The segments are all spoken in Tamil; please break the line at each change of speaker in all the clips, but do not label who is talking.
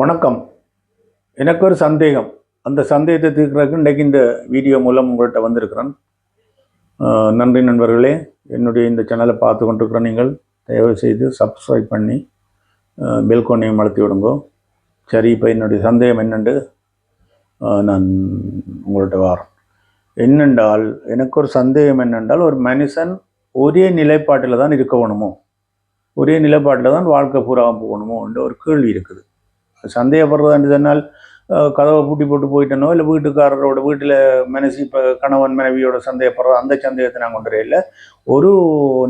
வணக்கம். எனக்கு ஒரு சந்தேகம். அந்த சந்தேகத்தை தீர்க்கிறதுக்கு இன்றைக்கு இந்த வீடியோ மூலம் உங்கள்கிட்ட வந்திருக்கிறேன். நன்றி நண்பர்களே. என்னுடைய இந்த சேனலை பார்த்து கொண்டிருக்கிற நீங்கள் தயவு செய்து சப்ஸ்கிரைப் பண்ணி பெல்கோனையும் அழுத்தி விடுங்க. சரி இப்போ என்னுடைய சந்தேகம் என்னென்று நான் உங்கள்கிட்ட வாரேன். என்னென்றால் எனக்கு ஒரு சந்தேகம் என்னென்றால் ஒரு மனுஷன் ஒரே நிலைப்பாட்டில் தான் இருக்க வேணுமோ? ஒரே நிலைப்பாட்டில் தான் வாழ்க்கை பூராக போகணுமோ? என்ற ஒரு கேள்வி இருக்குது. சந்தேகப்படுறதுன்னு சொன்னால் கதவை பூட்டி போட்டு போயிட்டனோ இல்லை வீட்டுக்காரரோட வீட்டில் மனசி இப்போ கணவன் மனைவியோட சந்தேகப்படுறது அந்த சந்தேகத்தை நான் கொண்டு இல்லை ஒரு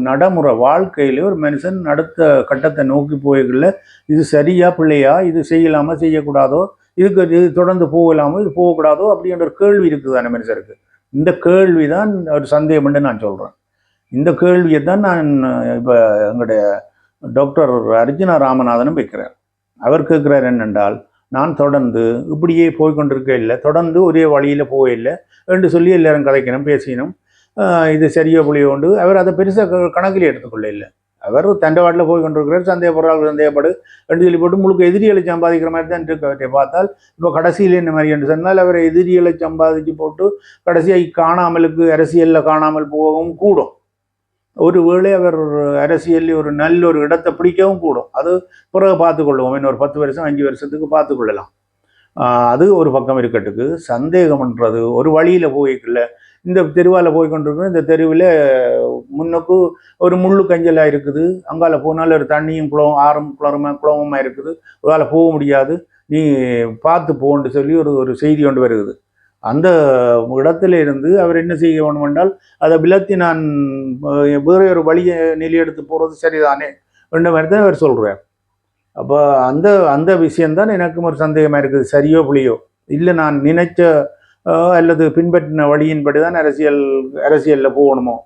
நடைமுறை வாழ்க்கையிலே ஒரு மனுஷன் அடுத்த கட்டத்தை நோக்கி போய்கல இது சரியா பிள்ளையா இது செய்யலாமா செய்யக்கூடாதோ இதுக்கு இது தொடர்ந்து போகலாமோ இது போகக்கூடாதோ அப்படின்ற ஒரு கேள்வி இருக்குது அந்த மனுஷருக்கு. இந்த கேள்வி தான் ஒரு சந்தேகம்னு நான் சொல்கிறேன் இந்த கேள்வியை தான் நான் இப்போ எங்களுடைய டாக்டர் அர்ஜுனா ராமநாதனும் வைக்கிறேன் அவர் கேட்குறார் என்னென்றால் நான் தொடர்ந்து இப்படியே போய் கொண்டிருக்க இல்லை தொடர்ந்து ஒரே வழியில் போயில்லை என்று சொல்லி எல்லாரும் கதைக்கணும் பேசினோம் இது சரியோ புளியோ உண்டு. அவர் அதை பெருசாக கணக்கில் எடுத்துக்கொள்ள இல்லை. அவர் தண்டவாட்டில் போய் கொண்டிருக்கிறார் சந்தேகப்படுறாள் சந்தேகப்படு என்று சொல்லி போட்டு முழுக்க எதிரிகளை சம்பாதிக்கிற மாதிரி தான் இருக்கு. அவற்றை பார்த்தால் இப்போ கடைசியில் என்ன மாதிரி என்று சொன்னால் அவர் எதிரிகளை சம்பாதிச்சு போட்டு கடைசியாக காணாமலுக்கு அரசியலில் காணாமல் போகவும் கூடும். ஒருவேளை அவர் அரசியலில் ஒரு நல்ல ஒரு இடத்தை பிடிக்கவும் கூடும். அது பிறகு பார்த்துக்கொள்வோம். இன்னொரு பத்து வருஷம் அஞ்சு வருஷத்துக்கு பார்த்துக்கொள்ளலாம். அது ஒரு பக்கம் இருக்கட்டுக்கு. சந்தேகம்ன்றது ஒரு வழியில் போய்க்கல இந்த தெருவால் போய் இந்த தெருவில் முன்னுக்கு ஒரு முள்ளு கஞ்சலாக இருக்குது. அங்கால போனாலும் ஒரு தண்ணியும் குளம் ஆறும் குளருமா குளமுமா இருக்குது. அதால் போக முடியாது. நீ பார்த்து போன்னு சொல்லி ஒரு ஒரு செய்தி கொண்டு வருகிறது. அந்த இடத்துல இருந்து அவர் என்ன செய்ய வேண்டும் என்றால் அதை விலத்தி நான் வேறு ஒரு வழியை நிலை எடுத்து போகிறது சரிதானே என்ற மாதிரி தான் அவர் சொல்கிறார் அப்போ அந்த அந்த விஷயந்தான் எனக்கும் ஒரு சந்தேகமாக இருக்குது. சரியோ புளியோ? இல்லை நான் நினைச்ச அல்லது பின்பற்றின வழியின்படி தான் அரசியல் அரசியலில் போகணுமோ?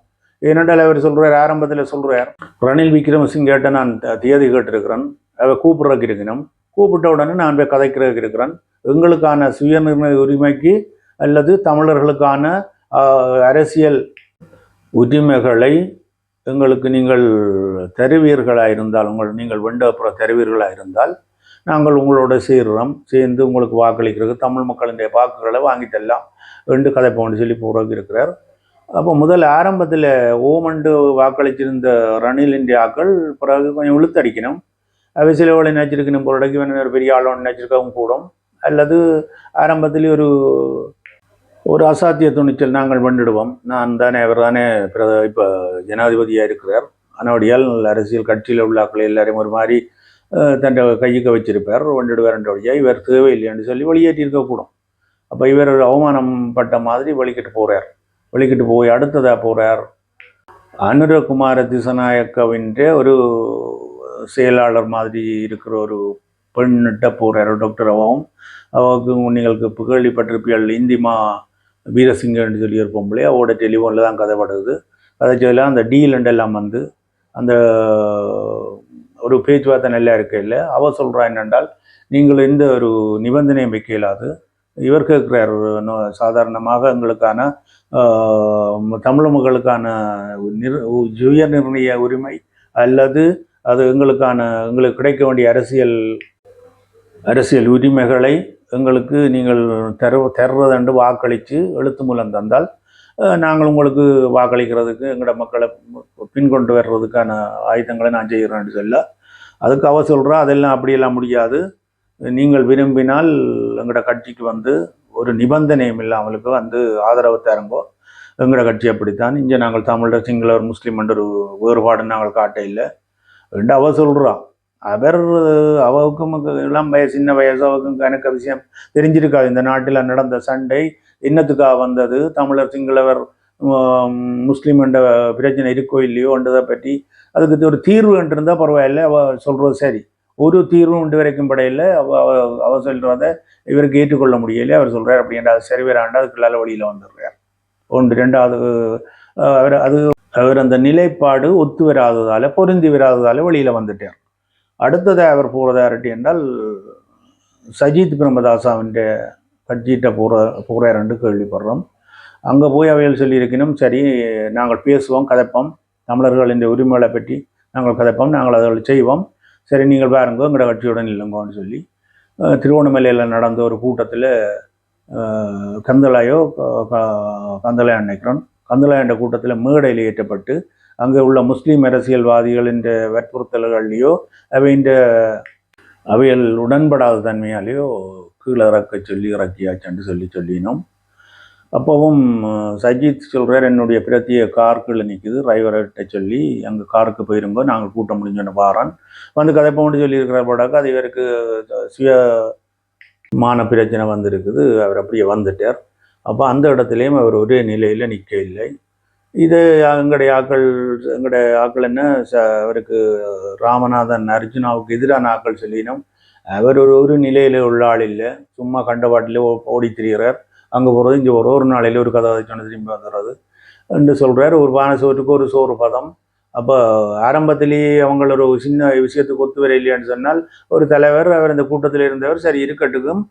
ஏனென்றால் அவர் சொல்கிறார் ஆரம்பத்தில் சொல்கிறார் ரணில் விக்ரமசிங்கேட்ட நான் தேதி கேட்டிருக்கிறேன். அவர் கூப்பிட்றதுக்கு இருக்கணும் கூப்பிட்ட உடனே நான் போய் கதைக்கிறதுக்கு இருக்கிறேன். எங்களுக்கான சுயநிர்ணய உரிமைக்கு அல்லது தமிழர்களுக்கான அரசியல் உரிமைகளை எங்களுக்கு நீங்கள் தருவீர்களாக இருந்தால் உங்கள் நீங்கள் வெண்டப்புற தருவீர்களாக இருந்தால் நாங்கள் உங்களோட சீர்றம் சேர்ந்து உங்களுக்கு வாக்களிக்கிறதுக்கு தமிழ் மக்களுடைய வாக்குகளை வாங்கி தரலாம் என்று கதை போன்னு சொல்லி போகிறதுக்கு இருக்கிறார். அப்போ முதல் ஆரம்பத்தில் ஓமண்டு வாக்களிச்சிருந்த ரணில் இந்தியாக்கள் பிறகு கொஞ்சம் இழுத்தடிக்கணும் அவை சில வேலை நினச்சிருக்கணும் பொருளைக்கு வேணும் ஒரு பெரிய ஆளோன்னு நினச்சிருக்கவும் கூடும். அல்லது ஆரம்பத்தில் ஒரு ஒரு அசாத்திய துணிச்சல் நாங்கள் பண்ணிடுவோம். நான் தானே அவர் தானே பிர இப்போ ஜனாதிபதியாக இருக்கிறார். அதனுடையால் அரசியல் கட்சியில் உள்ள ஆட்கள் எல்லாரையும் ஒரு மாதிரி அஹ், தன் கையுக்க வச்சிருப்பார். வந்துடுவார்ன்றபடியா இவர் தேவையில்லைன்னு சொல்லி வெளியேற்றி இருக்கக்கூடும் அப்போ இவர் ஒரு அவமானம் பட்ட மாதிரி வெளிக்கிட்டு போகிறார் வெளிக்கிட்டு போய் அடுத்ததாக போகிறார் அனுரகுமார திசநாயக்கவின்ற ஒரு செயலாளர் மாதிரி இருக்கிற ஒரு பெண்ணிட்ட போகிறார் டாக்டர் அவாவும். அவருக்கு நீங்களுக்கு இப்போ கேள்விப்பட்டிருப்பீர்கள் இந்திமா வீரசிங்கன்னு சொல்லி ஒரு பொம்பளை டெலிஃபோனில் தான் கதைப்படுது சொல்லலாம் அந்த டீல் எல்லாம் வந்து அந்த ஒரு பேச்சுவார்த்தை நல்லா இருக்கையில் அவர் சொல்கிறா என்னென்றால் நீங்கள் எந்த ஒரு நிபந்தனையும் வைக்க இயலாது இவர் கேட்குறார் நோ- சாதாரணமாக எங்களுக்கான தமிழ் மக்களுக்கான நிர் சுய நிர்ணய உரிமை அல்லது அது எங்களுக்கான எங்களுக்கு கிடைக்க வேண்டிய அரசியல் அரசியல் உரிமைகளை எங்களுக்கு நீங்கள் தரு தருவதண்டு வாக்களித்து எழுத்து மூலம் தந்தால் நாங்கள் உங்களுக்கு வாக்களிக்கிறதுக்கு எங்களோட மக்களை பின்கொண்டு வர்றதுக்கான ஆயுதங்களை நான் செய்கிறேன்னு சொல்ல அதுக்கு அவ சொல்கிறா அதெல்லாம் அப்படியெல்லாம் முடியாது. நீங்கள் விரும்பினால் எங்களோட கட்சிக்கு வந்து ஒரு நிபந்தனையும் இல்லாமலுக்கு வந்து ஆதரவு தருங்கோ. எங்களோட கட்சி அப்படித்தான். இங்கே நாங்கள் தமிழர் சிங்களர் முஸ்லீம் என்ற ஒரு வேறுபாடு நாங்கள் காட்ட இல்லை. ரெண்டு அவ சொல்கிறான் அவர் அவருக்கும் இளம் வயசு சின்ன வயசு அவருக்கும் எனக்கு விஷயம் தெரிஞ்சிருக்காது. இந்த நாட்டில் நடந்த சண்டை என்னத்துக்காக வந்தது? தமிழர் சிங்களவர் முஸ்லீம் என்ற பிரச்சனை இருக்கோ இல்லையோன்றதை பற்றி அதுக்கு ஒரு தீர்வு இருந்தால் பரவாயில்ல. அவ சொல்கிறது சரி. ஒரு தீர்வும் இன்று வரைக்கும் படையில். அவ அவ- சொல்கிறத இவருக்கு ஏற்றுக்கொள்ள முடியல. அவர் சொல்கிறார் அப்படின்ற அது சரி வராண்டா அதுக்குள்ளால வழியில் வந்துடுறார். ஒன்று. ரெண்டாவது அவர் அது அவர் அந்த நிலைப்பாடு ஒத்து வராததால் பொருந்தி வராததால் வெளியில் வந்துட்டார். அடுத்ததாக அவர் போகிறதாரட்டி என்றால் சஜித் பிரமதாசாவின் கட்சியிட்ட போகிற போகிறார் என்று கேள்விப்படுறோம். அங்கே போய் அவையில் சொல்லியிருக்கணும் சரி நாங்கள் பேசுவோம் கதைப்போம். தமிழர்களின் உரிமைகளை பற்றி நாங்கள் கதைப்போம் நாங்கள் அதை செய்வோம். சரி நீங்கள் பாருங்க எங்களோட கட்சியுடன் இல்லைங்கன்னு சொல்லி திருவண்ணாமலையில் நடந்த ஒரு கூட்டத்தில் கந்தலாயோ க- நினைக்கிறோம். கந்தலாயண்ட கூட்டத்தில் மேடையில் ஏற்றப்பட்டு அங்கே உள்ள முஸ்லீம் அரசியல்வாதிகளின் வற்புறுத்தல்கள்லையோ அவையின் அவையில் உடன்படாத தன்மையாலேயோ கீழே இறக்க சொல்லி இறக்கியாச்சுன்னு சொல்லி சொல்லினோம். அப்போவும் சஜித் சொல்கிறார் என்னுடைய பிரத்திய கார் கீழே நிற்குது டிரைவர்கிட்ட சொல்லி அங்கே காருக்கு போயிருங்க நாங்கள் கூட்டம் முடிஞ்சோன்னு வாரான். வந்து கதை போட்டு சொல்லியிருக்கிறார் போடாக்க அது இவருக்கு சுய மான பிரச்சனை வந்திருக்குது. அவர் அப்படியே வந்துட்டார். அப்போ அந்த இடத்துலையும் அவர் ஒரே நிலையில் நிற்க இல்லை இது எங்களுடைய ஆக்கள் எங்களுடைய ஆக்கள் என்ன ச அவருக்கு ராமநாதன் அர்ஜுனாவுக்கு எதிரான ஆக்கள் சொல்லினோம். அவர் ஒரு ஒரு நிலையில் உள்ள ஆள் இல்லை. சும்மா கண்டபாட்டிலே ஓடி திரிகிறார் அங்கே போகிறது இங்கே ஒரு ஒரு நாளையில் ஒரு கதை சொன்ன திரும்பி வந்துடுறது. என்று சொல்கிறார் ஒரு பானை சோற்றுக்கு ஒரு சோறு பதம். அப்போ ஆரம்பத்திலேயே அவங்கள ஒரு சின்ன விஷயத்துக்கு ஒத்து வர இல்லையான்னு சொன்னால் ஒரு தலைவர் அவர் அந்த கூட்டத்தில் இருந்தவர் சரி இருக்கட்டுக்கும்.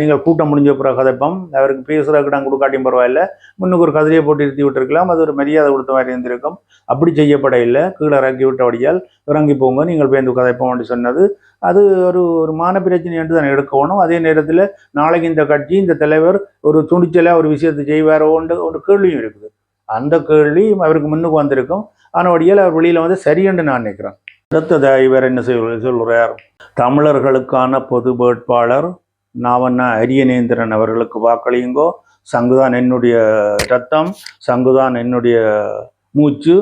நீங்கள் கூட்டம் முடிஞ்ச பிறகு கதைப்பம். அவருக்கு பேசுகிறதுக்கு நான் கொடுக்காட்டியும் பரவாயில்ல. முன்னுக்கு ஒரு கதிரையை போட்டு இருத்தி விட்டுருக்கலாம். அது ஒரு மரியாதை கொடுத்த மாதிரி இருந்திருக்கும். அப்படி செய்யப்பட இல்லை. கீழே இறக்கி விட்டபடியால் இறங்கி போங்க நீங்கள் பேருந்து கதைப்போம் என்று சொன்னது. அது ஒரு ஒரு மான பிரச்சனை என்று தான் எடுக்கணும் அதே நேரத்தில் நாளைக்கு இந்த கட்சி இந்த தலைவர் ஒரு துணிச்சலாக ஒரு விஷயத்தை செய்வாரோன்ற ஒரு கேள்வியும் இருக்குது. அந்த கேள்வி அவருக்கு முன்னுக்கு வந்திருக்கும். ஆனபடியால் அவர் வெளியில் வந்து சரியென்று நான் நினைக்கிறேன். அடுத்ததாக இவர் என்ன சொல் சொல்கிறார் தமிழர்களுக்கான பொது வேட்பாளர் நாவண்ணா அரியநேந்திரன் அவர்களுக்கு வாக்களியுங்கோ. சங்குதான் என்னுடைய ரத்தம் சங்குதான் என்னுடைய மூச்சு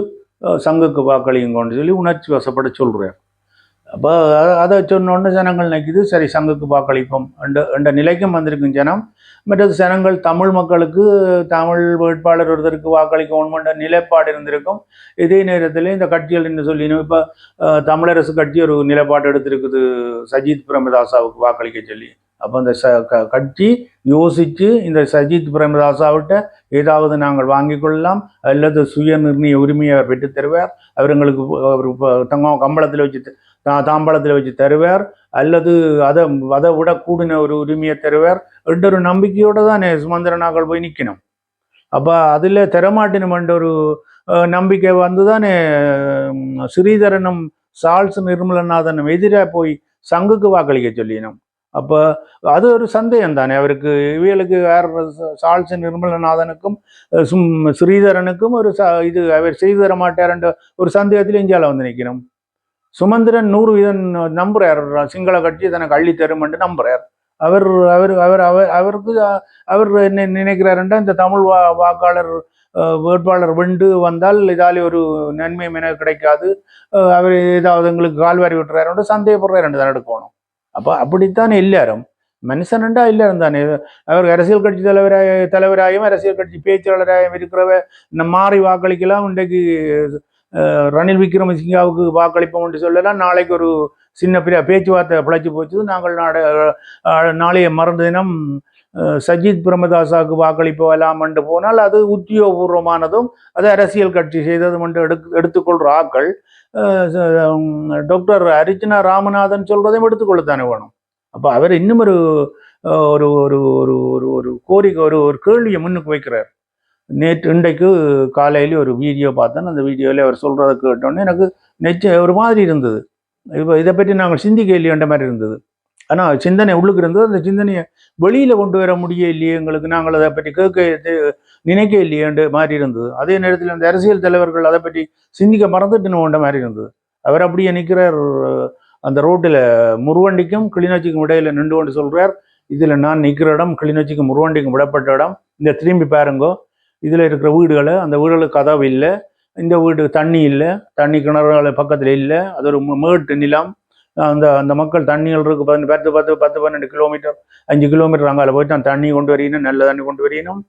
சங்குக்கு வாக்களியுங்கோன்னு சொல்லி உணர்ச்சி வசப்பட சொல்கிறேன் அப்போ அதை சொன்னோன்னு ஜனங்கள் நினைக்குது சரி சங்குக்கு வாக்களிப்போம் என்ற என்ற நிலைக்கும் வந்திருக்கும் ஜனம். மற்றது ஜனங்கள் தமிழ் மக்களுக்கு தமிழ் வேட்பாளர் ஒருத்தருக்கு வாக்களிக்கணுமென்ற நிலைப்பாடு இருந்திருக்கும். இதே நேரத்தில் இந்த கட்சிகள் என்ன சொல்லினோம் இப்போ தமிழரசு கட்சி ஒரு நிலைப்பாடு எடுத்திருக்குது சஜித் பிரேமதாசாவுக்கு வாக்களிக்க சொல்லி. அப்போ அந்த ச க- கட்சி யோசித்து இந்த சஜித் பிரேமதாசாவிட்ட ஏதாவது நாங்கள் வாங்கி கொள்ளலாம். அல்லது சுய நிர்ணய உரிமையை அவர் பெற்று தருவார். அவர் எங்களுக்கு அவர் தங்கம் கம்பளத்தில் வச்சு தாம்பளத்தில் வச்சு தருவார். அல்லது அதை அதை விட கூடின ஒரு உரிமையை தருவார். என்ற ஒரு நம்பிக்கையோடு தான் சுமந்திரனாக்கள் போய் நிற்கணும் அப்போ அதில் தரமாட்டினமென்ற ஒரு நம்பிக்கை வந்து தானே ஸ்ரீதரனும் சால்ஸ் நிர்மலநாதனும் எதிராக போய் சங்குக்கு வாக்களிக்க சொல்லினோம். அப்போ அது ஒரு சந்தேகம் தானே அவருக்கு இவர்களுக்கு வேற சால்ஸ் நிர்மலநாதனுக்கும் சும் ஸ்ரீதரனுக்கும் ஒரு ச இது அவர் செய்து தர மாட்டார்ன்ற ஒரு சந்தேகத்தில் இந்தியாவில் வந்து நிற்கணும் சுமந்திரன் நூறு வீதம் நம்புறார். சிங்கள கட்சி தனக்கு அள்ளி தருமென்று நம்புறார். அவர் அவர் அவர் அவர் அவருக்கு அவர் என்ன நினைக்கிறாருன்றா இந்த தமிழ் வா வாக்காளர் வேட்பாளர் வெண்டு வந்தால் இதாலே ஒரு நன்மையும் என கிடைக்காது. அவர் ஏதாவது எங்களுக்கு கால்வாரி விட்டுறாரு சந்தேகப்படுறாரு தான் எடுக்கணும். அப்போ அப்படித்தான் எல்லாரும். மனுஷனண்டா எல்லாரும் தானே. அவர் அரசியல் கட்சி தலைவராக தலைவராயும் அரசியல் கட்சி பேச்சாளராயும் இருக்கிறவ இந்த மாறி வாக்களிக்கலாம். இன்றைக்கு ரணில் விக்ரமசிங்காவுக்கு வாக்களிப்போம் என்று சொல்லலாம். நாளைக்கு ஒரு சின்ன பெரிய பேச்சுவார்த்தை பிழைச்சி போச்சு. நாங்கள் நாட நாளைய மறந்த தினம் சஜித் பிரமதாசாவுக்கு வாக்களிப்பலாம் என்று போனால் அது உத்தியோகபூர்வமானதும் அது அரசியல் கட்சி செய்ததும் என்று எடுத்து எடுத்துக்கொள்கிற ஆக்கள் டாக்டர் அர்ச்சனா ராமநாதன் சொல்றதையும் எடுத்துக்கொள்ளத்தானே வேணும். அப்போ அவர் இன்னும் ஒரு ஒரு ஒரு ஒரு ஒரு ஒரு கோரிக்கை ஒரு ஒரு கேள்வியை முன்னுக்கு வைக்கிறார். நேற்று இன்றைக்கு காலையில் ஒரு வீடியோ பார்த்தேன். அந்த வீடியோவில் அவர் சொல்கிறத கேட்டோன்னே எனக்கு நெச்ச ஒரு மாதிரி இருந்தது. இப்போ இதை பற்றி நாங்கள் சிந்திக்க இல்லையன்ற மாதிரி இருந்தது. ஆனால் சிந்தனை உள்ளுக்கு இருந்தோ அந்த சிந்தனையை வெளியில் கொண்டு வர முடிய இல்லையே எங்களுக்கு. நாங்கள் அதை பற்றி கேட்க நினைக்க இல்லையேன்ற மாதிரி இருந்தது. அதே நேரத்தில் அந்த அரசியல் தலைவர்கள் அதை பற்றி சிந்திக்க மறந்துட்டுன்ற மாதிரி இருந்தது. அவர் அப்படியே நிற்கிறார் அந்த ரோட்டில் முருவண்டிக்கும் கிளிநொச்சிக்கும் இடையில நின்று கொண்டு சொல்கிறார் இதில் நான் நிற்கிற இடம் கிளிநொச்சிக்கும் முருவண்டிக்கும் விடப்பட்ட இடம். இந்த திரும்பி பாருங்கோ. இதில் இருக்கிற வீடுகளை அந்த வீடுகளுக்கு கதவு இல்லை. இந்த வீடு தண்ணி இல்லை. தண்ணி கிணறுகள் பக்கத்தில் இல்லை. அது ஒரு மேட்டு நிலம். அந்த அந்த மக்கள் தண்ணிகள் இருக்கு பத்து பத்து பத்து பத்து பன்னெண்டு கிலோமீட்டர் அஞ்சு கிலோமீட்டர் அங்கால போயிட்டு அந்த தண்ணி கொண்டு வரணும் நல்ல தண்ணி கொண்டு வரணும்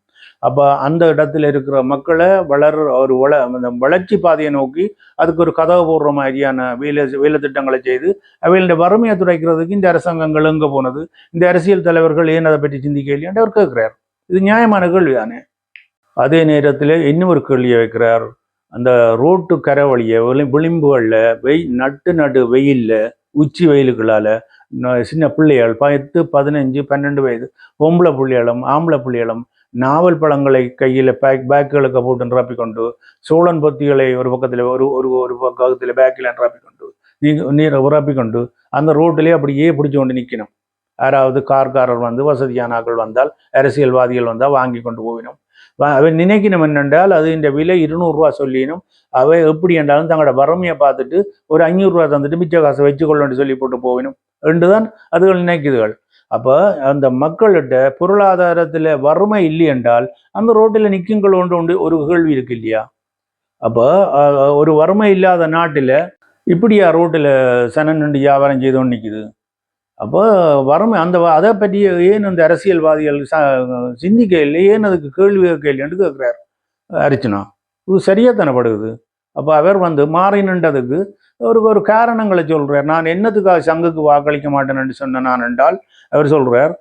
அப்போ அந்த இடத்துல இருக்கிற மக்களை வளர் ஒரு வள அந்த வளர்ச்சி பாதையை நோக்கி அதுக்கு ஒரு கதவு போடுற மாதிரியான வேலை வேலை திட்டங்களை செய்து அவைகளுடைய வறுமையை துடைக்கிறதுக்கு இந்த அரசாங்கங்கள் எங்கே போனது? இந்த அரசியல் தலைவர்கள் ஏன் அதை பற்றி சிந்திக்க இல்லையாண்டு அவர் கேட்கிறார். இது நியாயமான கேள்வி தானே அதே நேரத்தில் இன்னும் ஒரு கேள்வியை வைக்கிறார் அந்த ரோட்டு கரை வழியை விளிம்புகளில் வெய் நட்டு நடு வெயிலில் உச்சி வெயிலுக்குள்ளால சின்ன பிள்ளைகள் பத்து பதினஞ்சு பன்னெண்டு வயது பொம்பளை பிள்ளைகளும் ஆம்பளை பிள்ளைகளும் நாவல் பழங்களை கையில் பேக் பேக்குகளுக்கு போட்டு நிரப்பிக்கொண்டு சோழன் பொத்திகளை ஒரு பக்கத்தில் ஒரு ஒரு ஒரு பக்கத்தில் பேக்கில் நிரப்பிக்கொண்டு நீ நீரை நிரப்பிக்கொண்டு அந்த ரோட்டிலே அப்படியே பிடிச்சி கொண்டு நிற்கணும் யாராவது கார்காரர் வந்து வசதியானாக்கள் வந்தால் அரசியல்வாதிகள் வந்தால் வாங்கி கொண்டு போவினோம் அவை நினைக்கணும் என்னென்றால் அது இந்த விலை இருநூறுரூவா சொல்லினும் அவை எப்படி என்றாலும் தங்களோட வறுமையை பார்த்துட்டு ஒரு அஞ்சூறுரூவா தந்துட்டு மிச்ச காசை வச்சுக்கொள்ளணும்னு சொல்லி போட்டு போகணும் என்று தான் அதுகள் நினைக்குதுகள். அப்போ அந்த மக்கள்கிட்ட பொருளாதாரத்தில் வறுமை இல்லை என்றால் அந்த ரோட்டில் நிற்குங்கள் ஒன்று உண்டு ஒரு கேள்வி இருக்கு இல்லையா? அப்போ ஒரு வறுமை இல்லாத நாட்டில் இப்படியா ரோட்டில் சனன் நின்று வியாபாரம் செய்தோன்னு நிற்குது அப்போ வறுமை அந்த அதை பற்றி ஏன் அந்த அரசியல்வாதிகள் ச சிந்திக்க இல்லை? ஏன் அதுக்கு கேள்வி கேள்வின்னு கேட்குறாரு அரிச்சனா இது சரியாக தானப்படுகுது அப்போ அவர் வந்து மாறி நின்றதுக்கு ஒரு ஒரு காரணங்களை சொல்கிறார் நான் என்னத்துக்காக சங்குக்கு வாக்களிக்க மாட்டேன்னு சொன்னேன் நான் என்றால் அவர் சொல்றார்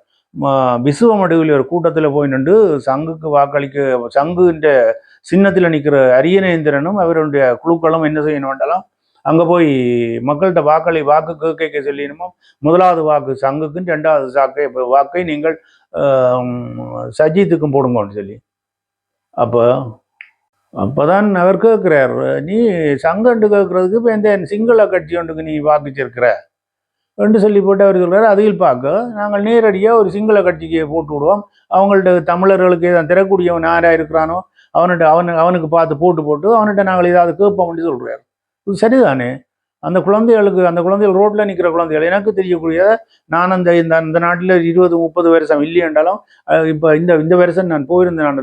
விசுவமடுவில் ஒரு கூட்டத்தில் போய் நின்று சங்குக்கு வாக்களிக்க சங்குன்ற சின்னத்தில் நிற்கிற அரியநேந்திரனும் அவருடைய குழுக்களும் என்ன செய்யணும் வேண்டாம் அங்கே போய் மக்கள்கிட்ட வாக்களி வாக்கு கேட்க சொல்லிடணுமோ முதலாவது வாக்கு சங்குக்கும் ரெண்டாவது சாக்கை வாக்கை நீங்கள் சஜித்துக்கும் போடுங்கன்னு சொல்லி. அப்போ அப்போதான் அவர் கேட்குறார் நீ சங்கண்டு கேட்குறதுக்கு இப்போ இந்த சிங்கள கட்சி ஒன்றுக்கு நீ வாக்குச்சிருக்கிற என்று சொல்லி போட்டு அவர் சொல்கிறார் அதில் பார்க்க நாங்கள் நேரடியாக ஒரு சிங்கள கட்சிக்கு போட்டு விடுவோம். அவங்கள்ட்ட தமிழர்களுக்கு ஏதாவது திறக்கூடியவன் யாராக இருக்கிறானோ அவன்கிட்ட அவனு அவனுக்கு பார்த்து போட்டு போட்டு அவன்கிட்ட நாங்கள் ஏதாவது கேட்போம்னு சொல்றாரு. சொல்கிறார் சரிதானே? அந்த குழந்தைகளுக்கு அந்த குழந்தைகள் ரோட்டில் நிற்கிற குழந்தைகள் எனக்கு தெரியக்கூடிய நான் அந்த இந்த அந்த நாட்டில் இருபது முப்பது வருஷம் இல்லையென்றாலும் இப்போ இந்த இந்த வருஷம் நான் போயிருந்தேன். நான்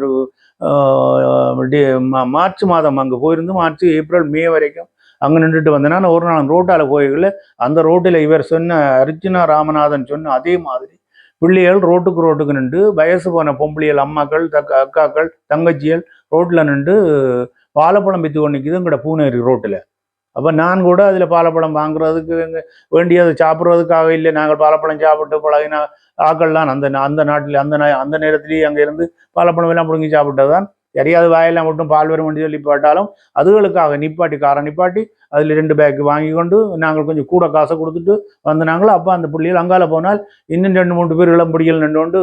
ஒரு டே மா- மார்ச் மாதம் அங்கே போயிருந்து மார்ச் ஏப்ரல் மே வரைக்கும் அங்கே நின்றுட்டு வந்தேன். நான் ஒரு நாள் ரோட்டால் போய்கள அந்த ரோட்டில் இவர் சொன்ன அர்ஜுனா ராமநாதன் சொன்ன அதே மாதிரி பிள்ளைகள் ரோட்டுக்கு ரோட்டுக்கு நின்று வயசு போன பொம்பளைகள் அம்மாக்கள் தக்க அக்காக்கள் தங்கச்சிகள் ரோட்டில் நின்று வாழைப்பழம் பித்து கொண்டு நிற்கிது எங்கட பூனேரி ரோட்டில். அப்போ நான் கூட அதில் பாலப்பழம் வாங்குறதுக்கு எங்க- வேண்டியதை சாப்பிட்றதுக்காக இல்லை. நாங்கள் பாலப்பழம் சாப்பிட்டு பழகின ஆக்கள்லாம் அந்த அந்த நாட்டில் அந்த அந்த நேரத்திலேயே அங்கே இருந்து பாலப்பழம் எல்லாம் பிடுங்கி சாப்பிட்டது தான் எரியாவது வாயெல்லாம் மட்டும் பால் வரும் வேண்டிய சொல்லி போட்டாலும் அதுகளுக்காக நிப்பாட்டி காரை நிப்பாட்டி அதில் ரெண்டு பேக் வாங்கி கொண்டு நாங்கள் கொஞ்சம் கூட காசை கொடுத்துட்டு வந்தனாங்களோ அப்போ அந்த பிள்ளைகள் அங்கால போனால் இன்னும் ரெண்டு மூன்று பேர் இளம்படிகள் நின்று கொண்டு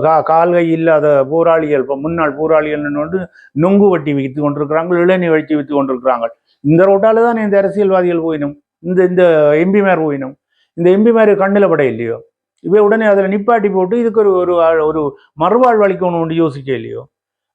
கா கால்கை இல்லாத போராளிகள் இப்போ முன்னாள் போராளிகள் நின்று கொண்டு நொங்கு வட்டி விற்று கொண்டிருக்கிறாங்க இளநீ வட்டி விற்று கொண்டிருக்கிறாங்க இந்த ரோட்டால தான் இந்த அரசியல்வாதிகள் போயினும் இந்த இந்த எம்பிமார் போயினும் இந்த எம்பிமார் கண்ணில் பட இல்லையோ இவ உடனே அதில் நிப்பாட்டி போட்டு இதுக்கு ஒரு ஒரு ஒரு மறுவாழ்வு அளிக்கணும் ஒன்று யோசிக்க இல்லையோ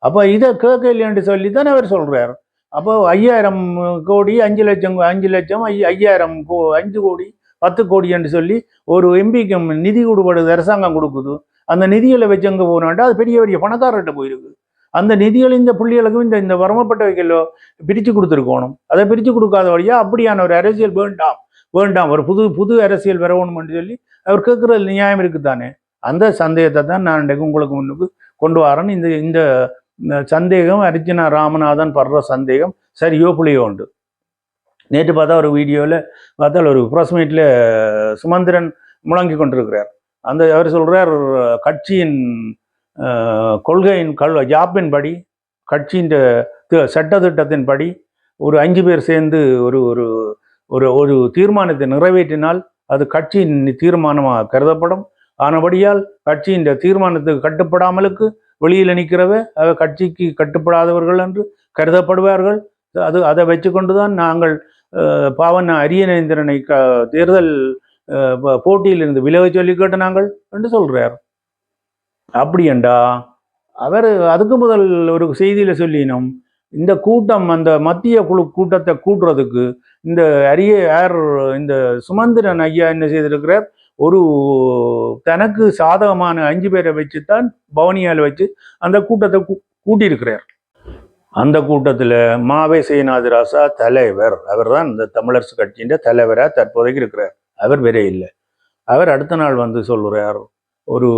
அப்போ இதை கேட்க இல்லைன்னு சொல்லி தானே அவர் சொல்கிறார் அப்போ ஐயாயிரம் கோடி அஞ்சு லட்சம் அஞ்சு லட்சம் ஐ ஐயாயிரம் கோ அஞ்சு கோடி பத்து கோடி என்று சொல்லி ஒரு எம்பிக்கு நிதி கொடுப்படுது அரசாங்கம் கொடுக்குது. அந்த நிதியில் வச்சு அங்கே போனாண்டா அது பெரிய பெரிய பணக்காரர்கிட்ட போயிருக்கு. அந்த நிதிகள் இந்த புள்ளிகளுக்கும் இந்த இந்த வறுமப்பட்டவைகளோ பிரித்து கொடுத்துருக்கணும். அதை பிரித்து கொடுக்காத வழியாக அப்படியான ஒரு அரசியல் வேண்டாம் வேண்டாம். ஒரு புது புது அரசியல் வரணும்னு சொல்லி அவர் கேட்குறது நியாயம் இருக்குதானே? அந்த சந்தேகத்தை தான் நான் இன்றைக்கு உங்களுக்கு முன்னுக்கு கொண்டு வரேன். இந்த இந்த சந்தேகம் அர்ஜுனா ராமநாதன் படுற சந்தேகம் சரியோ புளியோ உண்டு. நேற்று பார்த்தா ஒரு வீடியோவில் பார்த்தா ஒரு ப்ரெஸ் மீட்டில் சுமந்திரன் முழங்கி கொண்டிருக்கிறார். அந்த அவர் சொல்கிறார் கட்சியின் கொள்கையின் கல் ஜாப்பின்படி கட்சியின் சட்டத்திட்டத்தின் படி ஒரு அஞ்சு பேர் சேர்ந்து ஒரு ஒரு ஒரு ஒரு தீர்மானத்தை நிறைவேற்றினால் அது கட்சியின் தீர்மானமாக கருதப்படும். ஆனபடியால் கட்சியின் தீர்மானத்துக்கு கட்டுப்படாமலுக்கு வெளியில் நிற்கிறவ அவ கட்சிக்கு கட்டுப்படாதவர்கள் என்று கருதப்படுவார்கள். அது அதை வச்சுக்கொண்டு தான் நாங்கள் அஹ், பாவன் அரியநேந்திரனை க தேர்தல் போட்டியிலிருந்து விலக சொல்லி கேட்டு நாங்கள் என்று சொல்கிறார் அப்படியண்டா? அவர் அதுக்கு முதல் ஒரு செய்தியில் சொல்லினோம். இந்த கூட்டம் அந்த மத்திய குழு கூட்டத்தை கூட்டுறதுக்கு இந்த அரிய யார் இந்த சுமந்திரன் ஐயா என்ன செய்திருக்கிறார்? ஒரு தனக்கு சாதகமான அஞ்சு பேரை வச்சு தான் பவனியால் வச்சு அந்த கூட்டத்தை கூ- கூட்டியிருக்கிறார். அந்த கூட்டத்தில் மாவே சேனாதிராசா தலைவர். அவர் தான் இந்த தமிழரசு கட்சியின் தலைவராக தற்போதைக்கு இருக்கிறார். அவர் வேற இல்லை. அவர் அடுத்த நாள் வந்து சொல்கிறார் ஒரு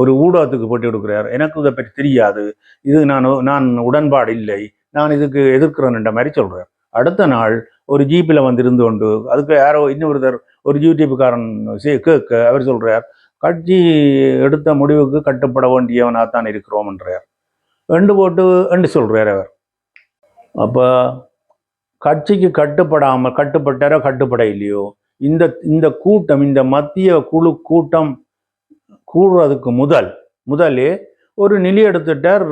ஒரு ஊடகத்துக்கு போட்டி கொடுக்குறார் எனக்கு இதை பற்றி தெரியாது. இது நான் நான் உடன்பாடு இல்லை. நான் இதுக்கு எதிர்க்கிறேன்ன்ற மாதிரி சொல்கிறார் அடுத்த நாள் ஒரு ஜீப்பில் வந்து இருந்து கொண்டு அதுக்கு யாரோ இன்னொருத்தர் ஒரு யூடியூப்காரன் சே- கேட்க அவர் சொல்கிறார் கட்சி எடுத்த முடிவுக்கு கட்டுப்பட வேண்டியவனாக தான் இருக்கிறோம்ன்றார் ரெண்டு போட்டு ரெண்டு சொல்கிறார் அவர். அப்போ கட்சிக்கு கட்டுப்படாமல் கட்டுப்பட்டாரோ கட்டுப்பட இல்லையோ இந்த இந்த கூட்டம் இந்த மத்திய குழு கூட்டம் கூடுறதுக்கு முதல் முதலே ஒரு நிலி எடுத்துட்டார்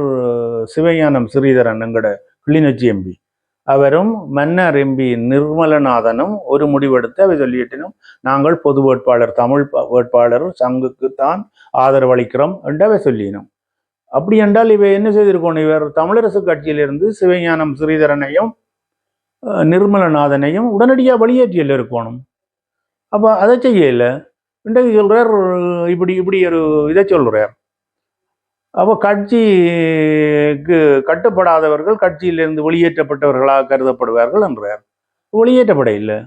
சிவஞானம் ஸ்ரீதரன் எங்கட கிளிநொச்சி எம்பி. அவரும் மன்னர் எம்பி நிர்மலநாதனும் ஒரு முடிவெடுத்து அவை சொல்லிட்டினும் நாங்கள் பொது வேட்பாளர் தமிழ் வேட்பாளர் சங்குக்கு தான் ஆதரவு என்று அவை சொல்லினோம். அப்படி என்றால் இவை என்ன செய்திருக்கோம் இவர்? தமிழரசு கட்சியிலிருந்து சிவஞானம் ஸ்ரீதரனையும் நிர்மலநாதனையும் உடனடியாக வெளியேற்றியில் இருக்கணும். அப்போ அதை செய்யலை. இன்றைக்கு சொல்கிறார் இப்படி இப்படி ஒரு இதை சொல்கிறார் அப்போ கட்சிக்கு கட்டுப்படாதவர்கள் கட்சியிலிருந்து வெளியேற்றப்பட்டவர்களாக கருதப்படுவார்கள் என்றார். வெளியேற்றப்பட இல்லை.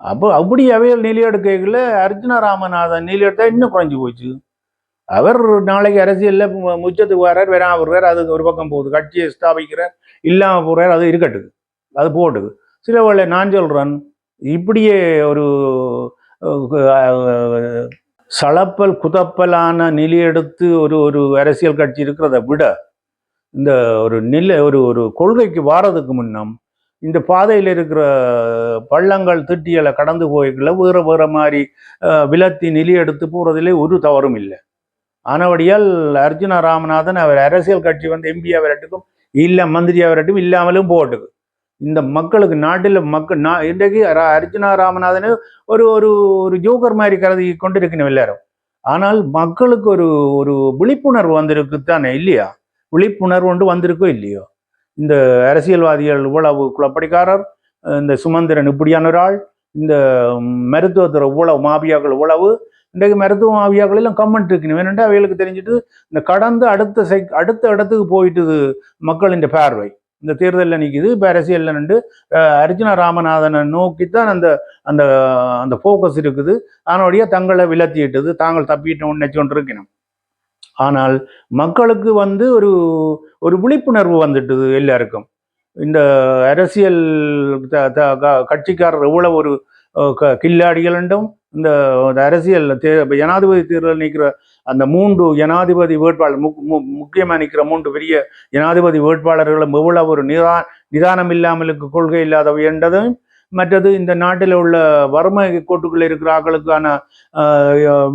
அப்போ அப்படி அவையில் நிலையெடுக்கையில் அர்ஜுன ராமநாதன் நிலையெடுத்தா இன்னும் குறைஞ்சி போச்சு. அவர் நாளைக்கு அரசியலில் முச்சத்துக்கு வர்றார் வேறாம வருவார் அது ஒரு பக்கம் போகுது. கட்சியை ஸ்தாபிக்கிறார் இல்லாமல் போகிறார் அது இருக்கட்டுது. அது போட்டுது. சில வேளை நான் சொல்கிறேன் இப்படியே ஒரு சளப்பல் குதப்பலான நிலையெடுத்து ஒரு ஒரு அரசியல் கட்சி இருக்கிறத விட இந்த ஒரு நிலை ஒரு ஒரு கொள்கைக்கு வாரதுக்கு முன்னம் இந்த பாதையில் இருக்கிற பள்ளங்கள் திட்டியலை கடந்து போய்க்குள்ள வேறு வேறு மாதிரி விளத்தி நிலை எடுத்து போகிறதுலே ஒரு தவறும் இல்லை. ஆனபடியால் அர்ஜுன ராமநாதன் அவர் அரசியல் கட்சி வந்து எம்பி வரட்டுக்கும் இல்லை மந்திரி வரட்டும் இல்லாமலும் போட்டுக்கு இந்த மக்களுக்கு நாட்டில் மக்கள் நான் இன்றைக்கு அர்ஜுனா ராமநாதன் ஒரு ஒரு ஒரு ஜோக்கர் மாதிரி கருதி கொண்டிருக்கணும் எல்லாரும். ஆனால் மக்களுக்கு ஒரு ஒரு விழிப்புணர்வு வந்திருக்கு தானே இல்லையா? விழிப்புணர்வு ஒன்று வந்திருக்கோ இல்லையோ? இந்த அரசியல்வாதிகள் இவ்வளவு குளப்படிக்காரர் இந்த சுமந்திரன் இப்படியான ஒரு ஆள் இந்த மருத்துவத்துறை இவ்வளவு மாபியாக்கள் இவ்வளவு இன்றைக்கு மருத்துவ மாவியாக்கள் எல்லாம் கமெண்ட் இருக்கணும். வேணுண்டா அவைகளுக்கு தெரிஞ்சுட்டு இந்த கடந்து அடுத்த சை அடுத்த இடத்துக்கு போயிட்டுது மக்களின் பார்வை. இந்த தேர்தலில் நிற்கிது இப்போ அரசியலில் நின்று அர்ஜுன ராமநாதனை நோக்கித்தான் அந்த அந்த அந்த ஃபோக்கஸ் இருக்குது. அதனுடைய தங்களை விலத்திட்டது தாங்கள் தப்பிட்டோம்னு நினைச்சு இருக்கணும். ஆனால் மக்களுக்கு வந்து ஒரு ஒரு விழிப்புணர்வு வந்துட்டுது எல்லாருக்கும். இந்த அரசியல் த- த- க- கட்சிக்காரர் எவ்வளவு ஒரு க- கில்லாடிகள் என்றும் இந்த அரசியல் தே ஜனாதிபதி தேர்தல் நிற்கிற அந்த மூன்று ஜனாதிபதி வேட்பாளர் முக்கியமாக மு- நிற்கிற மூன்று பெரிய ஜனாதிபதி வேட்பாளர்களும் எவ்வளவு ஒரு நிதா நிதானம் இல்லாமலுக்கு கொள்கை இல்லாதவை என்றதும் மற்றது இந்த நாட்டில் உள்ள வறுமை கோட்டுக்குள்ள இருக்கிற ஆக்களுக்கான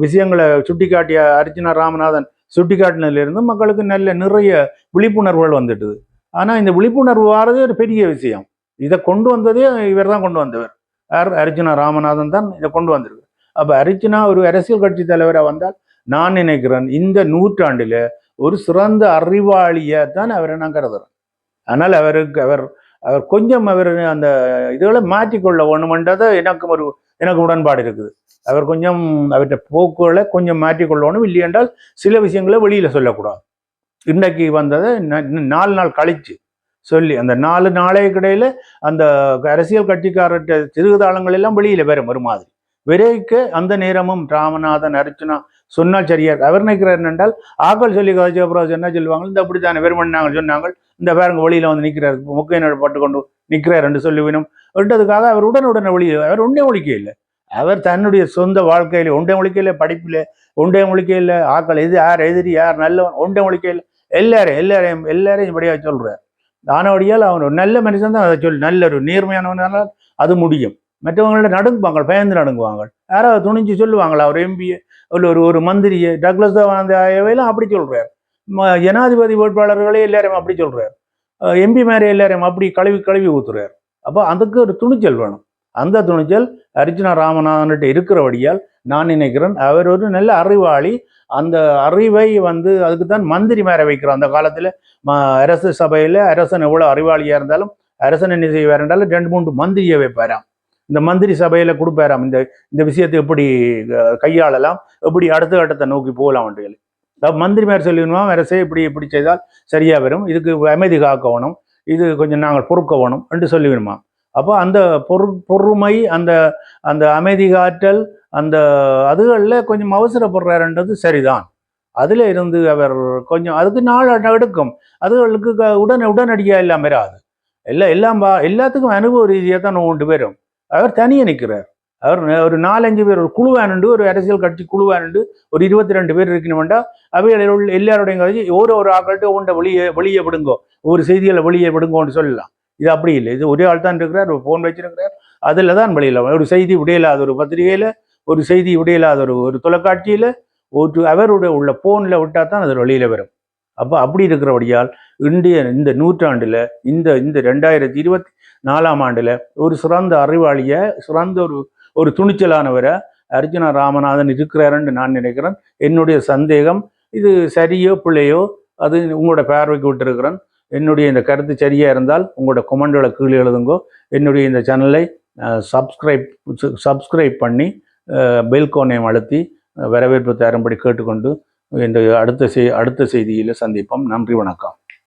விஷயங்களை சுட்டிக்காட்டிய அர்ஜுனா ராமநாதன் சுட்டிக்காட்டினதிலிருந்து மக்களுக்கு நல்ல நிறைய விழிப்புணர்வுகள் வந்துட்டுது. ஆனால் இந்த விழிப்புணர்வு வாரது ஒரு பெரிய விஷயம். இதை கொண்டு வந்ததே இவர் தான் கொண்டு வந்தவர். யார்? அர்ஜுனா ராமநாதன் தான் இதை கொண்டு வந்திருக்கு அப்போ அர்ஜுனா ஒரு அரசியல் கட்சி தலைவராக வந்தால் நான் நினைக்கிறேன் இந்த நூற்றாண்டில் ஒரு சிறந்த அறிவாளியை தான் அவரை நான் கருதுறேன் ஆனால் அவருக்கு அவர் அவர் கொஞ்சம் அவர் அந்த இதுகளை மாற்றிக்கொள்ள வேணுமென்றதை எனக்கு ஒரு எனக்கு உடன்பாடு இருக்குது. அவர் கொஞ்சம் அவர்கிட்ட போக்குகளை கொஞ்சம் மாற்றிக்கொள்ளணும் இல்லையென்றால் சில விஷயங்களை வெளியில் சொல்லக்கூடாது. இன்றைக்கு வந்ததை நாலு நாள் கழிச்சு சொல்லி அந்த நாலு நாளைக்கு அந்த அரசியல் கட்சிக்காரர்கிட்ட சிறுதாளங்கள் எல்லாம் வெளியில் வரும் ஒரு மாதிரி. விரைக்க அந்த நேரமும் ராமநாதன் அர்ச்சுனா சொன்னால் சரியா அவர் நிற்கிறார் என்றால் ஆக்கள் சொல்லி கதைச்சப்புறம் என்ன சொல்லுவாங்க? இந்த அப்படித்தானே நாங்கள் சொன்னாங்க இந்த பேருங்க வழியில் வந்து நிற்கிறார் முக்கையினர் பட்டு கொண்டு நிற்கிறார் என்று சொல்லுவினும் விட்டதுக்காக அவர் உடனுடனே ஒழிய அவர் ஒன்றே ஒழிக்க இல்லை அவர் தன்னுடைய சொந்த வாழ்க்கையில ஒன்றே ஒழிக்கையில படிப்பில் ஒன்றே ஒழிக்கையில் ஆக்கள் எது யார் எதிரி யார் நல்லவன் ஒன்றே ஒழிக்கையில் எல்லாரையும் எல்லாரையும் எல்லாரையும் இப்படியாக சொல்கிறார் ஆனவடியால் அவன் ஒரு நல்ல மனுஷன் தான். அதை சொல்லி நல்ல ஒரு நேர்மையானவனால அது முடியும். மற்றவங்களோட நடுங்குவாங்க பயந்து நடுங்குவாங்க. யாராவது துணிஞ்சு சொல்லுவாங்களா அவர் எம்பிஏ இல்லை ஒரு ஒரு மந்திரியை டக்ளஸ் அந்த அப்படி சொல்கிறார் ம- ஜனாதிபதி வேட்பாளர்களே எல்லாரையும் அப்படி சொல்கிறார் எம்பி மேரே எல்லாரையும் அப்படி கழுவி கழுவி ஊத்துறார். அப்போ அதுக்கு ஒரு துணிச்சல் வேணும். அந்த துணிச்சல் அர்ஜுனா ராமநாதன்கிட்ட இருக்கிறபடியால் நான் நினைக்கிறேன் அவர் ஒரு நல்ல அறிவாளி. அந்த அறிவை வந்து அதுக்கு தான் மந்திரி மேலே வைக்கிறோம் அந்த காலத்தில் அரசு சபையில் அரசன் எவ்வளோ அறிவாளியாக இருந்தாலும் அரசன் என்ன செய்வார் என்றாலும் ரெண்டு மூன்று மந்திரியை வைப்பாராம். இந்த மந்திரி சபையில் கொடுப்பாராம். இந்த இந்த விஷயத்தை எப்படி கையாளலாம்? எப்படி அடுத்த கட்டத்தை நோக்கி போகலாம் சொல்லி மந்திரி மேர் சொல்லிடுவோம் அரசே இப்படி இப்படி செய்தால் சரியாக வரும். இதுக்கு அமைதி காக்கணும் இது கொஞ்சம் நாங்கள் பொறுக்கணும் என்று சொல்லிவிடுமா? அப்போ அந்த பொறு பொறுமை அந்த அந்த அமைதி காற்றல் அந்த அதுகளில் கொஞ்சம் அவசரப்படுறாருன்றது சரிதான். அதில் இருந்து அவர் கொஞ்சம் அதுக்கு நாள் எடுக்கும். அதுகளுக்கு உடனே உடனடியாக எல்லாம் வராது. எல்லாம் எல்லாம் எல்லாத்துக்கும் அனுபவ ரீதியாக தான் கொண்டு வரும். அவர் தனியே நிற்கிறார் அவர் ஒரு நாலஞ்சு பேர் ஒரு குழுவானுண்டு ஒரு அரசியல் கட்சி குழுவானுண்டு ஒரு இருபத்தி ரெண்டு பேர் இருக்கணும்டா அவைகளில் உள்ள எல்லாருடைய கட்சி ஒரு ஒரு ஆக்கள்கிட்ட உண்ட வெளியே வெளியே விடுங்கோ. ஒரு செய்திகளை வெளியே விடுங்கோன்னு சொல்லலாம். இது அப்படி இல்லை. இது ஒரே ஆள் தான் இருக்கிறார் ஒரு ஃபோன் வச்சிருக்கிறார். அதில் தான் வெளியில் ஒரு செய்தி விடையில்லாத ஒரு பத்திரிகையில் ஒரு செய்தி விடையில்லாத ஒரு ஒரு தொலைக்காட்சியில் ஒரு அவருடைய உள்ள ஃபோனில் விட்டால் தான் அது வெளியில் வரும். அப்போ அப்படி இருக்கிறபடியால் இந்திய இந்த நூற்றாண்டில் இந்த இந்த ரெண்டாயிரத்தி இருபத்தி நாலாம் ஆண்டில் ஒரு சிறந்த அறிவாளியை சிறந்த ஒரு ஒரு துணிச்சலானவரை அர்ஜுன ராமநாதன் இருக்கிறாருன்னு நான் நினைக்கிறேன். என்னுடைய சந்தேகம் இது சரியோ பிள்ளையோ அது உங்களோட பார்வைக்கு விட்டுருக்கிறேன். என்னுடைய இந்த கருத்து சரியாக இருந்தால் உங்களோட கொமெண்ட்களை கீழே எழுதுங்கோ. என்னுடைய இந்த சேனலை சப்ஸ்கிரைப் சப்ஸ்கிரைப் பண்ணி பெல் கோனையும் அழுத்தி வரவேற்பு தரும்படி கேட்டுக்கொண்டு இந்த அடுத்த செய் அடுத்த செய்தியில் சந்திப்போம். நன்றி வணக்கம்.